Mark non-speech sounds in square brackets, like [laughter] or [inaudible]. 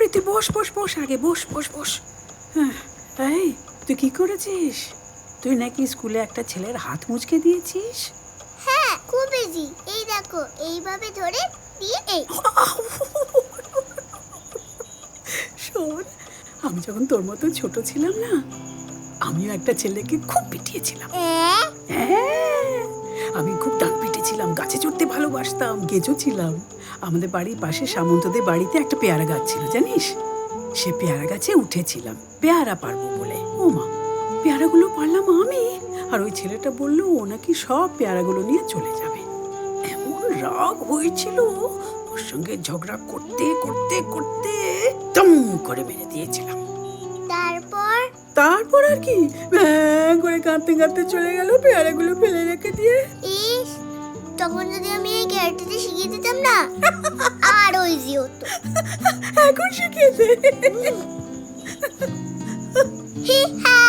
বস বস বস আগে বস বস বস। হ্যাঁ, তুই? কি করেছিস? তুই নাকি স্কুলে একটা ছেলের হাত মুচকে দিয়েছিস? হ্যাঁ খুব ইজি এই দেখো এইভাবে ধরে দিয়ে এই। শোন আমি যখন তোর মতো ছোট ছিলাম না আমিও একটা ছেলেকে খুব পিটিয়েছিলাম। হ্যাঁ? পিটেছিলাম গাছে চড়তে ভালোবাসতাম গেজো ছিলাম। আমাদের বাড়ির পাশে সামন্তদের বাড়িতে একটা পেয়ারা গাছ ছিল জানিস? সে পেয়ারা গাছে উঠেছিলাম পেয়ারা পারব বলে। ও মা পেয়ারাগুলো পারলাম আমি? আর ওই ছেলেটা বলল ও নাকি সব পেয়ারাগুলো নিয়ে চলে যাবে। এমন রাগ হয়েছিল ওর সঙ্গে ঝগড়া করতে করতে করতে দম করে মেরে দিয়েছিলাম। তারপর? তারপর আর কি? ব্যাং করে কাঁদতে কাঁদতে চলে গেল পেয়ারাগুলো ফেলে রেখে দিয়ে। তখন যদি আমি এই ক্যারেক্টারটা শিখিয়ে দিতাম না [laughs] আর ওই জি হতো এখন শিখিয়েছে হি হ্যাঁ